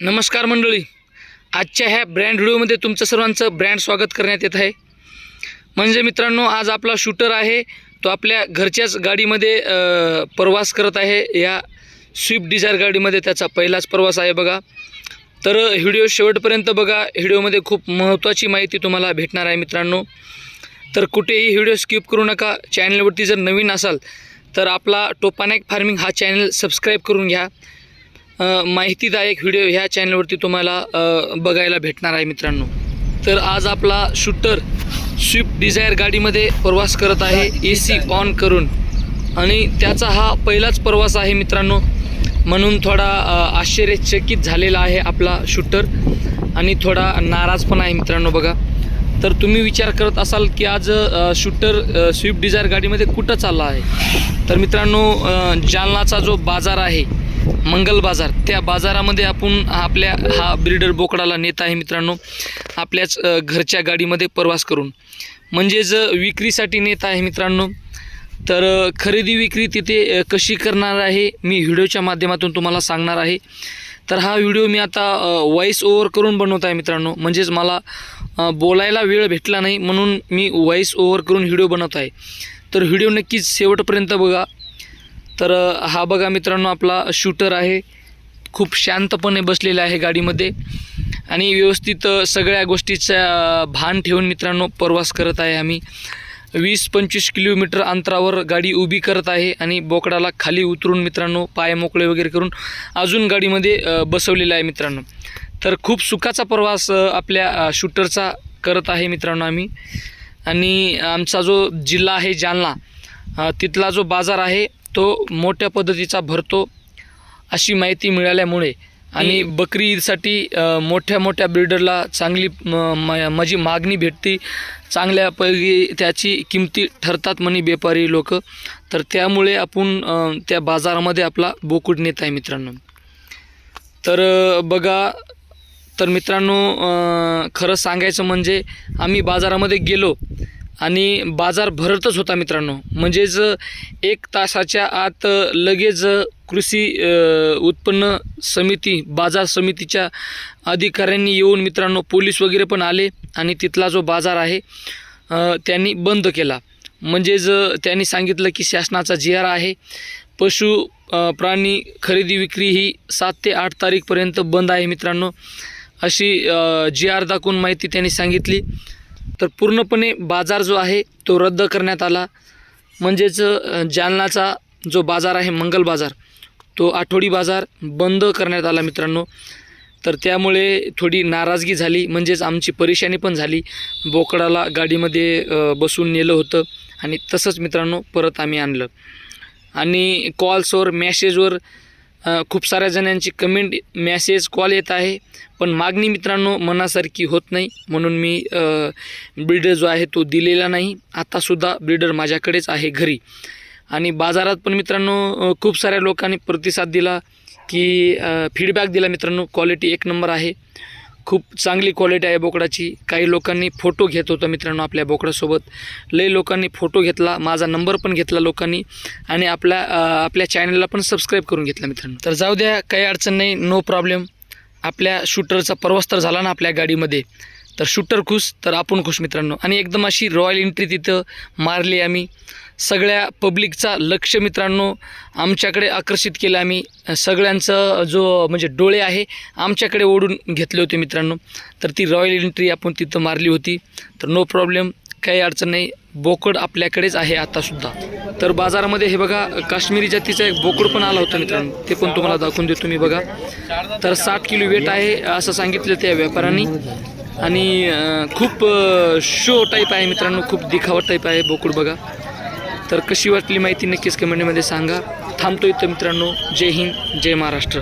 नमस्कार मंडळी. आजच्या ह्या ब्रँड व्हिडिओमध्ये तुमचं सर्वांचं ब्रँड स्वागत करण्यात येत आहे. म्हणजे मित्रांनो आज आपला शूटर आहे. तो आपल्या घरच्याच गाडीमध्ये प्रवास करत आहे. या स्विफ्ट डिझायर गाडीमध्ये त्याचा पहिलाच प्रवास आहे बघा. तर व्हिडिओ शेवटपर्यंत बघा. व्हिडिओमध्ये खूप महत्त्वाची माहिती तुम्हाला भेटणार आहे मित्रांनो. तर कुठेही व्हिडिओ स्किप करू नका. चॅनलवरती जर नवीन असाल तर आपला टोपानॅक फार्मिंग हा चॅनल सबस्क्राईब करून घ्या. माहितीदायक व्हिडिओ ह्या चॅनलवरती तुम्हाला बघायला भेटणार आहे मित्रांनो. तर आज आपला शूटर स्विफ्ट डिझायर गाडीमध्ये प्रवास करत आहे ए सी ऑन करून. आणि त्याचा हा पहिलाच प्रवास आहे मित्रांनो. म्हणून थोडा आश्चर्यचकित झालेला आहे आपला शूटर. आणि थोडा नाराज पण आहे मित्रांनो बघा. तर तुम्ही विचार करत असाल की आज शूटर स्विफ्ट डिझायर गाडीमध्ये कुठं चालला आहे? तर मित्रांनो जालनाचा जो बाजार आहे मंगल बाजार. त्या बाजारामध्ये आपण आपल्या हा ब्रिडर बोकडाला नेत आहे मित्रांनो. आपल्याच घरच्या गाडीमध्ये प्रवास करून. म्हणजेच विक्रीसाठी नेत आहे मित्रांनो. तर खरेदी विक्री तिथे कशी करणार आहे मी व्हिडिओच्या माध्यमातून तुम्हाला सांगणार आहे. तर हा व्हिडिओ मी आता व्हॉईस ओव्हर करून बनवत आहे मित्रांनो. म्हणजेच मला बोलायला वेळ भेटला नाही म्हणून मी व्हॉईस ओव्हर करून व्हिडिओ बनवत आहे. तर व्हिडिओ नक्कीच शेवटपर्यंत बघा. तर हा बघा मित्रांनो आपला शूटर आहे. खूप शांतपणे बसलेला आहे गाडीमध्ये. आणि व्यवस्थित सगळ्या गोष्टीचा भान ठेवून मित्रांनो प्रवास करत आहे आम्ही. वीस पंचवीस किलोमीटर अंतरावर गाडी उभी करत आहे आणि बोकडाला खाली उतरून मित्रांनो पाय मोकळे वगैरे करून अजून गाडीमध्ये बसवलेला आहे मित्रांनो. तर खूप सुखाचा प्रवास आपल्या शूटरचा करत आहे मित्रांनो आम्ही. आणि आमचा जो जिल्हा आहे जालना तिथला जो बाजार आहे तो मोठ्या पद्धतीचा भरतो अशी माहिती मिळाल्यामुळे. आणि बकरी ईदसाठी मोठ्या मोठ्या ब्रिडरला चांगली माझी मागणी भेटते. चांगल्यापैकी त्याची किमती ठरतात म्हणे व्यापारी लोक. तर त्यामुळे आपण त्या बाजारामध्ये आपला बोकुड नेत आहे मित्रांनो. तर बघा तर मित्रांनो खरं सांगायचं म्हणजे आम्ही बाजारामध्ये गेलो. आणि बाजार भरतच होता मित्रांनो. म्हणजेच एक तासाच्या आत लगेच कृषी उत्पन्न समिती बाजार समितीच्या अधिकाऱ्यांनी येऊन मित्रांनो पोलीस वगैरे पण आले आणि तिथला जो बाजार आहे त्यांनी बंद केला. म्हणजेच त्यांनी सांगितलं की शासनाचा जी आर आहे. पशु प्राणी खरेदी विक्री ही सात ते आठ तारीखपर्यंत बंद आहे मित्रांनो. अशी जी आर दाखवून माहिती त्यांनी सांगितली. तर पूर्णपणे बाजार जो आहे तो रद्द करण्यात आला. म्हणजेच जालनाचा जो बाजार आहे मंगल बाजार तो आठवडी बाजार बंद करण्यात आला मित्रांनो. तर त्यामुळे थोडी नाराजगी झाली. म्हणजेच आमची परेशानी पण झाली. बोकडाला गाडीमध्ये बसून नेलं होतं आणि तसंच मित्रांनो परत आम्ही आणलं. आणि कॉल्सवर मॅसेजवर खूप साऱ्या जणांची कमेंट मॅसेज कॉल येत आहे. पण मागणी मित्रांनो मनासारखी होत नाही. म्हणून मी ब्रीडर जो आहे तो दिलेला नाही. आत्तासुद्धा ब्रीडर माझ्याकडेच आहे घरी. आणि बाजारात पण मित्रांनो खूप साऱ्या लोकांनी प्रतिसाद दिला की फीडबॅक दिला मित्रांनो. क्वालिटी एक नंबर आहे. खूप चांगली क्वालिटी आहे बोकडाची. काही लोकांनी फोटो घेत होतं मित्रांनो आपल्या बोकडासोबत लई लोकांनी फोटो घेतला माझा नंबर पण घेतला लोकांनी आणि आपल्या आपल्या चॅनलला पण सबस्क्राईब करून घेतला मित्रांनो. तर जाऊ द्या काही अडचण नाही नो प्रॉब्लेम आपल्या शूटरचा प्रवास तर झाला ना आपल्या गाडीमध्ये. तर शूटर खुश तर आपण खुश मित्रांनो. आणि एकदम अशी रॉयल एंट्री तिथं मारली आम्ही. सगळ्या पब्लिकचा लक्ष मित्रांनो आमच्याकडे आकर्षित केलं आम्ही. सगळ्यांचं जो म्हणजे डोळे आहे आमच्याकडे ओढून घेतले होते मित्रांनो. तर ती रॉयल एंट्री आपण तिथं मारली होती. तर नो प्रॉब्लेम काही अडचण नाही. बोकड आपल्याकडेच आहे आतासुद्धा तर बाजारामध्ये हे बघा काश्मीरी जातीचा एक बोकड पण आला होता मित्रांनो. ते पण तुम्हाला दाखवून देतो मी बघा. तर साठ किलो वेट आहे असं सांगितलं त्या व्यापाऱ्यांनी. आणि खूप शो टाईप आहे मित्रांनो. खूप दिखावट टाईप आहे बोकड बघा. तर कशी वाटली माहिती नक्कीच कमेंटमध्ये सांगा. थांबतो इथं मित्रांनो. जय हिंद जय महाराष्ट्र.